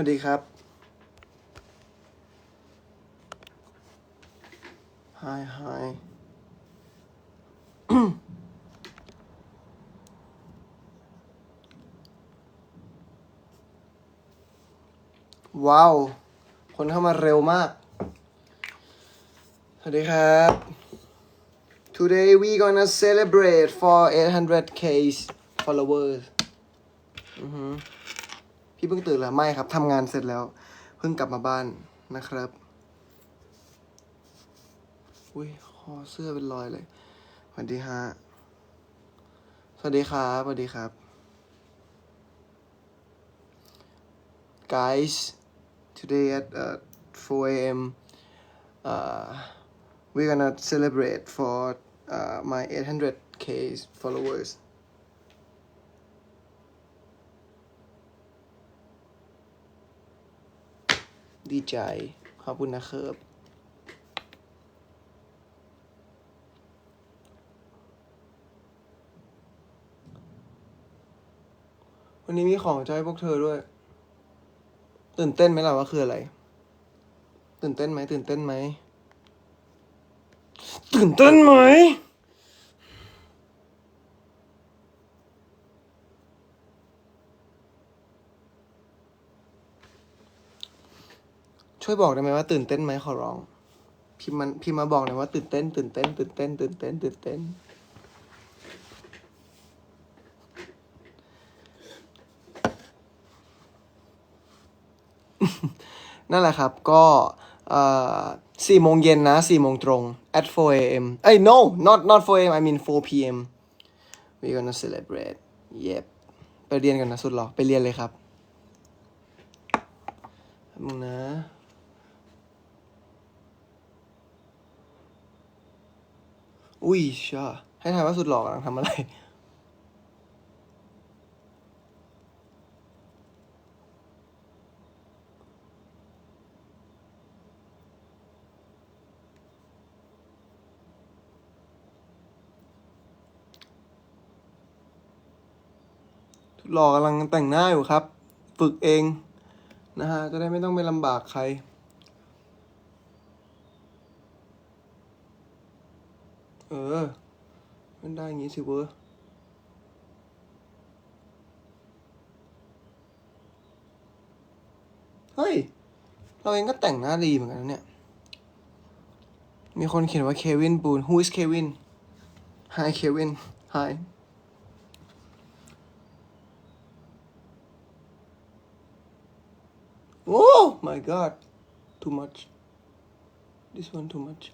วัสดีครับ Hi Hi ว้าว คนเข้ามาเร็วมาก สวัสดีครับ Today we gonna celebrate for 800k followers อือหือ พี่เพิ่งตื่นแล้วไม่ครับทำงานเสร็จแล้ว เพิ่งกลับมาบ้านนะครับ อุ้ยคอเสื้อเป็นรอยเลยสวัสดีฮะสวัสดีครับสวัสดีครับ guys today at uh, 4 a.m. Uh, we're gonna celebrate for uh, my 800k followers ดีใจ ขอบคุณนะครับวันนี้มีของจะให้พวกเธอด้วย ตื่นเต้นไหมล่ะว่าคืออะไร ตื่นเต้นไหมตื่นเต้นไหมตื่นเต้นไหม ช่วยบอกได้ไหมว่าตื่นเต้นไหมขอร้อง พิมพ์มันพิมพ์มาบอกหน่อยว่าตื่นเต้น ตื่นเต้น ตื่นเต้น ตื่นเต้น ตื่นเต้น นั่นแหละครับ ก็สี่โมงเย็นนะสี่โมงตรง at 4 a.m. เอ้ย no not not 4 a.m. I mean 4 p.m. we gonna celebrate yep ไปเรียนกันนะสุดหรอ ไปเรียนเลยครับแป๊บมึงนะ อุ้ยเช่าให้ทายว่าสุดหล่อกำลังทำอะไร สุดหล่อกำลังแต่งหน้าอยู่ครับ ฝึกเองนะฮะจะได้ไม่ต้องไปลำบากใคร เออ มัน ได้อย่างงี้สิเวอร์เฮ้ย เราเองก็แต่งหน้าดีเหมือนกันนะเนี่ย มีคนเขียนว่าเควินบูน Who is Kevin Hi Kevin Hi Oh my god too much this one too much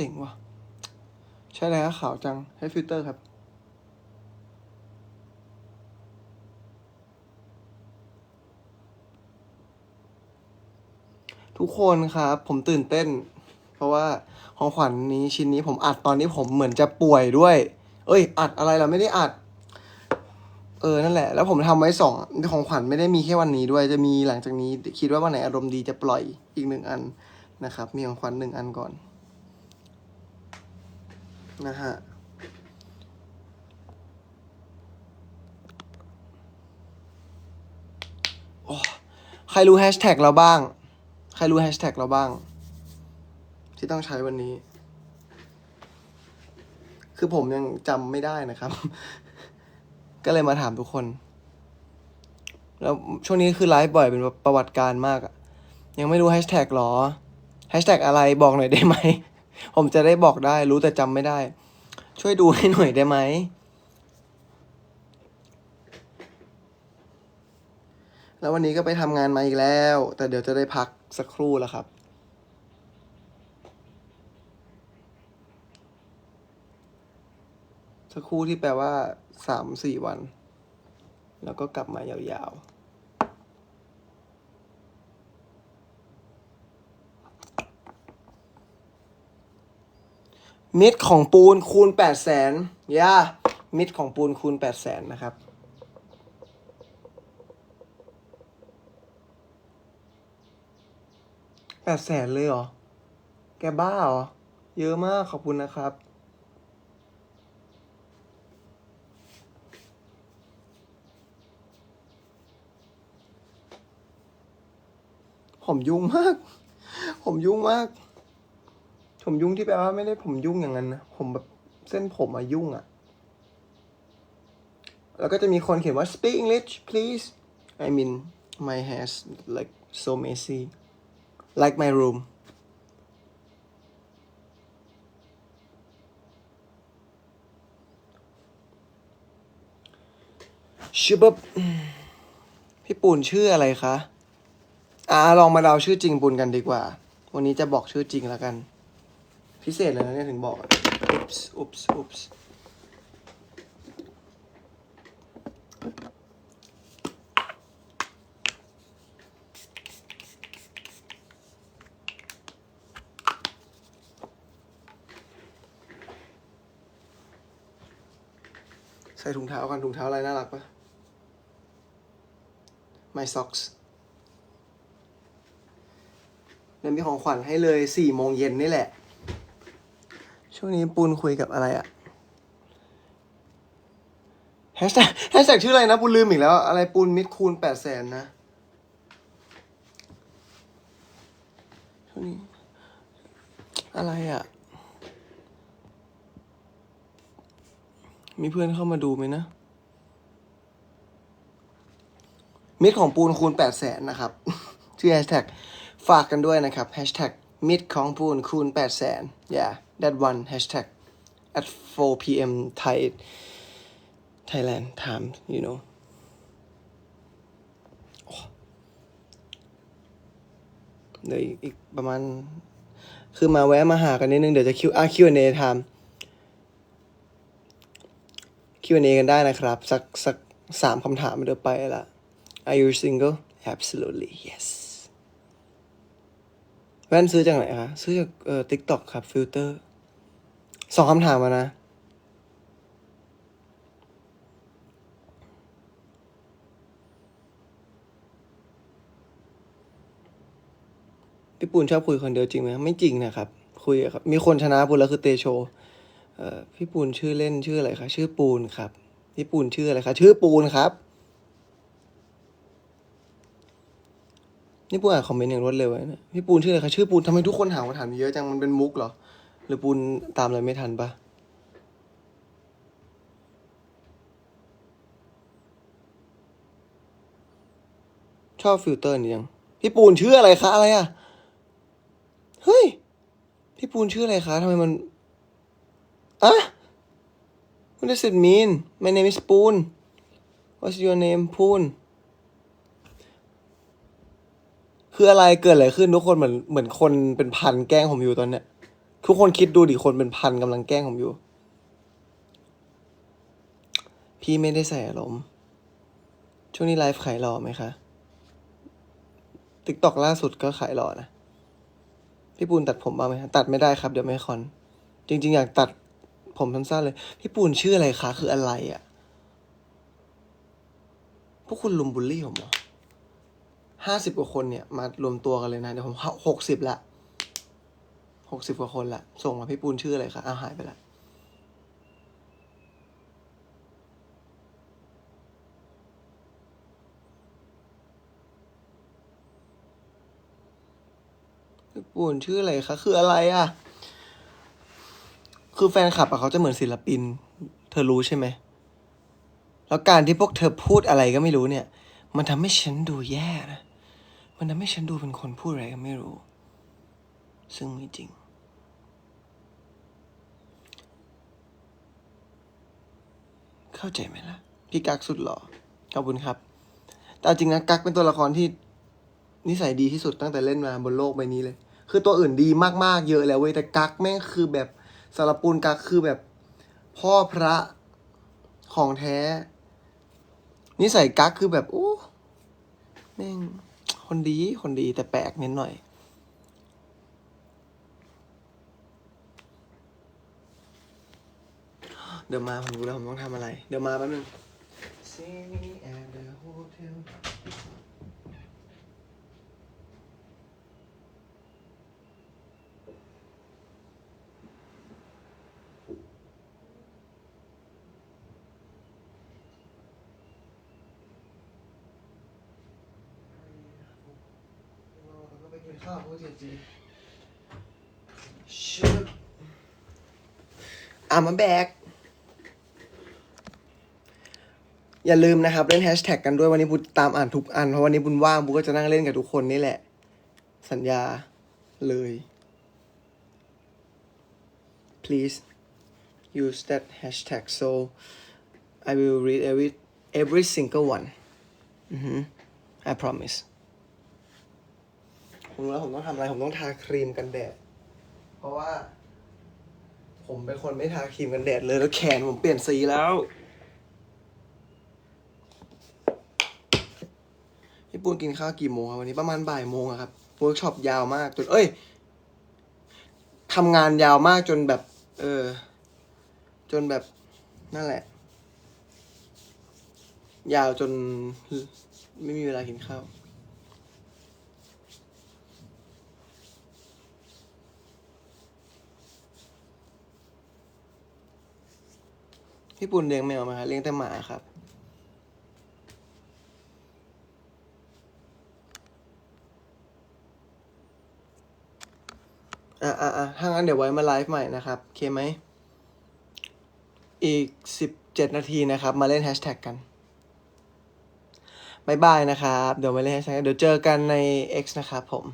เจ๋งว่ะ ใช่แล้วขาวจัง ให้ฟิลเตอร์ครับ ทุกคนครับ ผมตื่นเต้น เพราะว่าของขวัญนี้ชิ้นนี้ผมอัดตอนนี้ผมเหมือนจะป่วยด้วย เอ้ย อัดอะไรล่ะไม่ได้อัด เออ นั่นแหละ แล้วผมทำไว้สองของขวัญไม่ได้มีแค่วันนี้ด้วย จะมีหลังจากนี้ คิดว่าวันไหนอารมณ์ดีจะปล่อยอีกหนึ่งอันนะครับ มีของขวัญหนึ่งอันก่อน นะฮะโอ้ใครรู้แฮชแท็กเราบ้าง ใครรู้แฮชแท็กเราบ้าง ที่ต้องใช้วันนี้ คือผมยังจำไม่ได้นะครับ ก็เลยมาถามทุกคน แล้วช่วงนี้คือไลฟ์บ่อยเป็นประวัติการมากอะยังไม่รู้แฮชแท็กหรอแฮชแท็กอะไรบอกหน่อยได้ไหม ผมจะได้บอกได้ รู้แต่จำไม่ได้ ช่วยดูให้หน่อยได้ไหม แล้ววันนี้ก็ไปทำงานมาอีกแล้ว แต่เดี๋ยวจะได้พักสักครู่แล้วครับสักครู่ที่แปลว่าสามสี่วัน แล้วก็กลับมายาวๆ มิดของปูนคูณแปดแสนย่ามิดของปูนคูณแปดแสนนะครับ แปดแสนเลยเหรอ แกบ้าเหรอ เยอะมากขอบคุณนะครับ ผมยุ่งมาก ผมยุ่งมาก ผมยุ่งที่แปลว่าไม่ได้ผมยุ่งอย่างนั้นนะผมแบบเส้นผมอะยุ่งอะแล้วก็จะมีคนเขียนว่า speak English please I mean my hair's like so messy like my room ชื่อบบพี่ปูนชื่ออะไรคะ อ่าลองมาเดาชื่อจริงปูนกันดีกว่า วันนี้จะบอกชื่อจริงแล้วกัน พิเศษเลยนะเนี่ยถึงบอกอะ oops oops oops ใส่ถุงเท้ากันถุงเท้าอะไรน่ารักปะ My socks เดี๋ยวมีของขวัญให้เลยสี่โมงเย็นนี่แหละ ช่วงนี้ปูนคุยกับอะไรอะแฮชแท็กแฮชแท็กชื่ออะไรนะปูนลืมอีกแล้ว อะไรปูนมิดคูณแปดแสนนะช่วงนี้ อะไรอะมีเพื่อนเข้ามาดูไหมนะ มิดของปูนคูณ8 0 0แสนนะครับ ชื่อแฮชแท็กฝากกันด้วยนะครับแฮชแท็กมิดของปูนคูณ8 0 0แสน yeah that one hashtag at 4 p.m. Thai Thailand time you know เดี๋ยวอีกประมาณ คือมาแวะมาหากันนิดนึง เดี๋ยวจะคิวอะ Q&A time Q&A กันได้นะครับ สักสักสามคำถามเดี๋ยวไปละ Are you single Absolutely yes แว่นซื้อจากไหนคะ ซื้อจากเอ่อ TikTok ครับ ฟิลเตอร์ สองคำถามมานะ พี่ปูนชอบคุยคนเดียวจริงไหมไม่จริงนะครับ คุยครับ มีคนชนะปูนแล้วคือเตโชเอ่อพี่ปูนชื่อเล่นชื่ออะไรคะชื่อปูนครับ พี่ปูนชื่ออะไรคะชื่อปูนครับนี่ปูนอ่านคอมเมนต์อย่างรวดเร็วเลยนะพี่ปูนชื่ออะไรคะชื่อปูนทำไมทุกคนถามคำถามเยอะจังมันเป็นมุกเหรอ หรือปูนตามอะไรไม่ทันปะชอบฟิลเตอร์นี้ยัง พี่ปูนชื่ออะไรคะ อะไรอะเฮ้ย พี่ปูนชื่ออะไรคะทำไมมันอะ What does it mean My name is Poon What's your name Poon คืออะไรเกิดอะไรขึ้นทุกคนเหมือนเหมือนคนเป็นพันแกล้งผมอยู่ตอนเนี้ย ทุกคนคิดดูดิคนเป็นพันกำลังแกล้งผมอยู่ พี่ไม่ได้ใส่อารมณ์ช่วงนี้ไลฟ์ขายหล่อไหมคะติ๊กตอกล่าสุดก็ขายหล่อนะ พี่ปูนตัดผมบ้างไหมตัดไม่ได้ครับ เดี๋ยวไม่คอน จริง ๆ อยากตัดผมสั้นๆเลย พี่ปูนชื่ออะไรคะ คืออะไรอะ่ะ พวกคุณลุมบูลลี่ผมเหรอห้าสิบกว่าคนเนี่ย มารวมตัวกันเลยนะ เดี๋ยวผมหกสิบละ หกสิบกว่าคนละส่งมาพี่ปูนชื่ออะไรคะอ้าวหายไปละพี่ปูนชื่ออะไรคะคืออะไรอะ่ะ คือแฟนคลับอะเขาจะเหมือนศิลปิน เธอรู้ใช่ไหม แล้วการที่พวกเธอพูดอะไรก็ไม่รู้เนี่ย มันทำให้ฉันดูแย่นะ มันทำให้ฉันดูเป็นคนพูดอะไรก็ไม่รู้ ซึ่งไม่จริง เข้าใจไหมล่ะ พี่กักสุดหล่อขอบคุณครับ แต่จริงนะกักเป็นตัวละครที่นิสัยดีที่สุดตั้งแต่เล่นมาบนโลกใบนี้เลย คือตัวอื่นดีมากๆ เยอะแล้วเว้ยแต่กักแม่งคือแบบสารปูนกักคือแบบ พ่อพระของแท้ นิสัยกักคือแบบโอ้แม่งคนดีคนดีแต่แปลกนิดหน่อย เดี๋ยวมาผมรู้แล้วผมต้องทำอะไร เดี๋ยวมาแป๊บนึง See me at the hotel เราก็ไปกินข้าวเพราะเจ็ดจีชิบอะมาแบก อย่าลืมนะครับ เล่นแฮชแท็กกันด้วยวันนี้บุญตามอ่านทุกอัน เพราะวันนี้บุญว่างบุญก็จะนั่งเล่นกับทุกคนนี่แหละ สัญญาเลย please use that hashtag so I will read every every single one อือหือ I promise ผมรู้แล้วผมต้องทำอะไร ผมต้องทาครีมกันแดด เพราะว่า ผมเป็นคนไม่ทาครีมกันแดดเลยแล้วแขนผมเปลี่ยนสีแล้ว พี่ปูนกินข้าวกี่โมงครับวันนี้ประมาณบ่ายโมงครับเวิร์กช็อปยาวมากจนเอ้ยทำงานยาวมากจนแบบ เออ จนแบบนั่นแหละ ยาวจนไม่มีเวลากินข้าวพี่ปุ่นเลี้ยงแมวไหมครับเลี้ยงแต่หมาครับ อะอะอะถ้างั้นเดี๋ยวไว้มาไลฟ์ใหม่นะครับโอเคไหม อีกสิบเจ็ดนาทีนะครับ มาเล่นแฮชแท็กกันบายบายนะครับ เดี๋ยวมาเล่นแฮชแท็กเดี๋ยวเจอกันใน X นะครับผม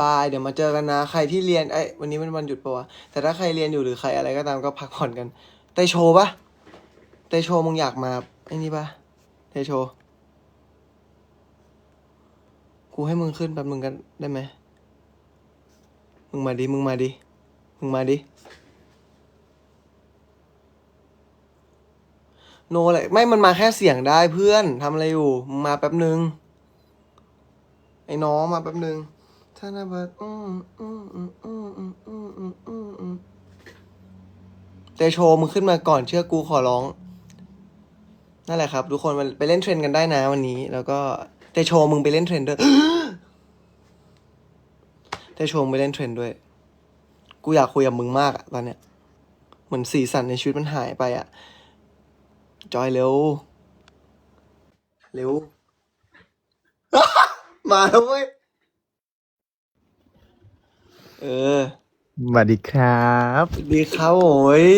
บาย เดี๋ยวมาเจอกันนะ ใครที่เรียนไอ้วันนี้เป็นวันหยุดปะวะ แต่ถ้าใครเรียนอยู่หรือใครอะไรก็ตามก็พักผ่อนกัน เตโชปะเตโชมึงอยากมาไอ้นี่ปะเตโช กูให้มึงขึ้นแป๊บมึงกันได้ไหม มึงมาดิ มึงมาดิ มึงมาดิ โนอะไรไม่ มันมาแค่เสียงได้เพื่อนทำอะไรอยู่มึงมาแป๊บนึง ไอ้น้องมาแป๊บนึงธนบัตรอืมอืมอืมอืมอืมอืมอืมอืมอืมเตโชมึงขึ้นมาก่อนเชื่อกูขอร้อง นั่นแหละครับ ทุกคนมันไปเล่นเทรนกันได้นะวันนี้ แล้วก็ เตโชมึงไปเล่นเทรนด้วยเตโชมึงไปเล่นเทรนด้วย กูอยากคุยกับมึงมากอะตอนเนี้ย เหมือนสีสันในชีวิตมันหายไปอะจอยเร็ว เร็ว มาแล้วเว้ย เออสวัสดีครับสวัสดีครับโอ้ย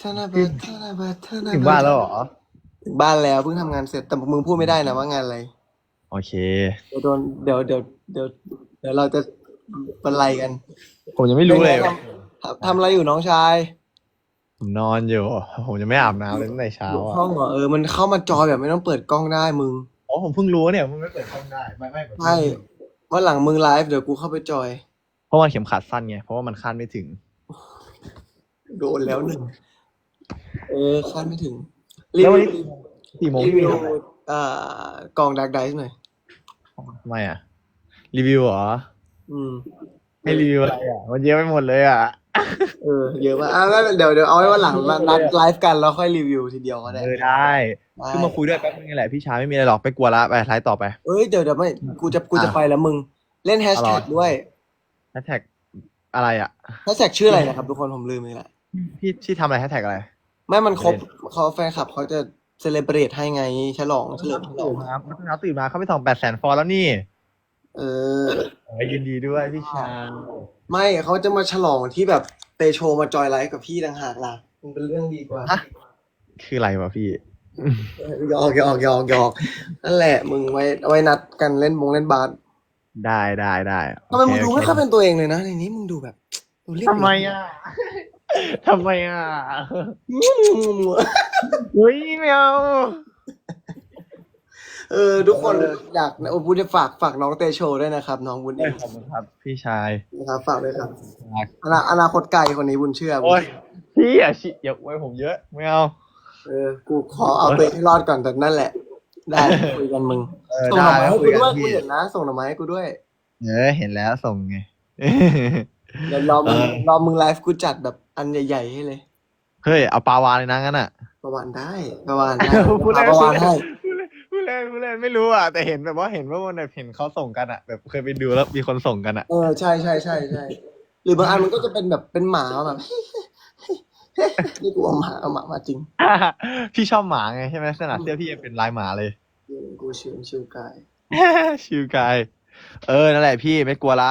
ธนบัตรธนบัตรธนบัตรถึงบ้านแล้วเหรอ ถึงบ้านแล้วเพิ่งทำงานเสร็จแต่มึงพูดไม่ได้นะว่างานอะไร โอเค เดี๋ยวโดนเดี๋ยวเดี๋ยวเดี๋ยวเดี๋ยวเราจะบรรลัยกันผมยังไม่รู้เลย ป็นไงทำทำอะไรอยู่น้องชายผมนอนอยู่ ผมยังไม่อาบน้ำเลยตั้งแต่เช้าอยู่อะห้องเหรอเออมันเข้ามาจอยแบบไม่ต้องเปิดกล้องได้มึงอ๋อผมเพิ่งรู้เนี่ยมันไม่เปิดห้องได้ไม่ไม่ใช่วันหลังมึงไลฟ์เดี๋ยวกูเข้าไปจอย เพราะมันเข็มขัดสั้นไงเพราะว่ามันคาดไม่ถึง โดนแล้วหนึ่งเออคาดไม่ถึงแล้ววันนี้ สี่โมงรีพี่วิวทำอะไรอ่ากองดักไดส์หน่อย ทำไมอะ รีวิวเหรอ อืม ให้รีวิวอะไรอะ มันเยอะไปหมดเลยอะ เออ เยอะมากอะไม่เป็นเดี๋ยวเดี๋ยวเอาไว้วันหลังมานัดไลฟ์กันแล้วค่อยรีวิวทีเดียวก็ได้เออได้ได้ ขึ้นมาคุยด้วยแป๊บนึงนี่แหละพี่ชายไม่มีอะไรหรอกไปกลัวละไปไลฟ์ต่อไป เอ้ยเดี๋ยวเดี๋ยวไม่กูจะกูจะอะไปแล้วมึง เล่นแฮชแท็กอะไรด้วยแฮชแท็กอะไรอะแฮชแท็กชื่ออะไรนะครับทุกคนผมลืมไปละพี่ที่ทำอะไรแฮชแท็กอะไร ไม่มันครบเล่นเขาแฟนคลับเขาจะ เซเลบรตให้ไง ฉลองเฉลิมฉลอตื่งนมาเมื่อเช้าตื่นมาเขาไปส่องแปดแสนฟอลแล้วนี่ เออโอ้ยยินดีด้วยพี่ชายไม่เขาจะมาฉลองที่แบบเตโชมาจอยไลฟ์กับพี่ต่างหากล่ะมันเป็นเรื่องดีกว่าฮะคืออะไรวะพี่หยอกหยอกหยอกหยอกนั่นแหละ มึงไว้ไว้นัดกันเล่นบงเล่นบาสได้ได้ได้ทำไมมึงโอดูเคไม่ค่อยเป็นตัวเองเลยนะในนี้มึงดูแบบดูเรียบทำไมอะ ทำไมอะอืมเฮ้ยแมวเออทุกคนอยากโอ้บุญจะฝากฝากน้องเตโชด้วยนะครับ น้องบุญเอได้งขอบคุณครับ พี่ชายนะครับฝากด้วยครับอนาอนาคตไกลคนนี้บุญเชื่อบุญโอ้ยพี่อะชิอย่าไว้ผมเยอะ ไม่เอา เออ กูขอเอาตัวเองให้รอดก่อนแต่นั่นแหละ ได้คุยกันมึงเออส่งหน่ได้อไม้ให้คุกูยกัด้วยนกูพี่เห็นนะส่งหน่อไม้ให้กูด้วยเออเห็นแล้วส่งไง เดี๋ยวรอมึงเออ รอมึงไลฟ์กูจัดแบบอันใหญ่ๆให้เลย เฮ้ย เอาปลาวานเลยนะงั้นอะ ประวานได้ ประวานได้พูดเล่นประวานให้พูดเล่นพูดเล่นไม่รู้อะ แต่เห็นแบบว่าเห็นว่าวันไหนเห็นเขาส่งกันอะ แบบเคยไปดูแล้วมีคนส่งกันอะ เออใช่ใช่ใช่ใช่หรือบางอันมันก็จะเป็นแบบเป็นหมาแบบ นี่กูเอาหมาเอาหมามาจริงพี่ชอบหมาไงใช่ไหมขนาดเสื้อพี่ยังเป็นลายหมาเลย กูชิวชิวกาย ชิวกาย เออ นั่นแหละพี่ไม่กลัวละ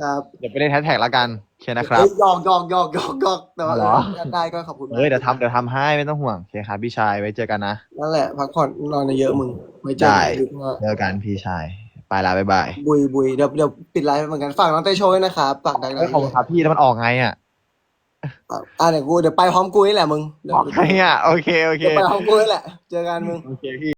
ครับเดี๋ยวไปเล่นแฮชแท็กแล้วกันโอเคนะครับ เอ้ยหยอกหยอกหยอกหยอกหยอกแต่ว่าเหรอถ้าได้ก็ขอบคุณมากเฮ้ยเดี๋ยวทำเดี๋ยวทำให้ไม่ต้องห่วงโอเคครับพี่ชายไว้เจอกันนะ นั่นแหละพักผ่อนนอนเยอะๆมึงไว้เจอได้ กันอีกนะเจอกันพี่ชายไปละบ๊ายบายบุยบุยเดี๋ยวเดี๋ยวปิดไลฟ์เหมือนกันฝากน้องเต้โชว์ด้วยนะครับฝากดังๆเฮ้ยขอบคุณครับพี่แล้วมันออกไงอะอะเดี๋ยวกูเดี๋ยวไปพร้อมกูนี่แหละมึงเดี๋ยวออกไงอะโอเคโอเคเดี๋ยวไปพร้อมกูนี่แหละเจอกันมึง โอเคพี่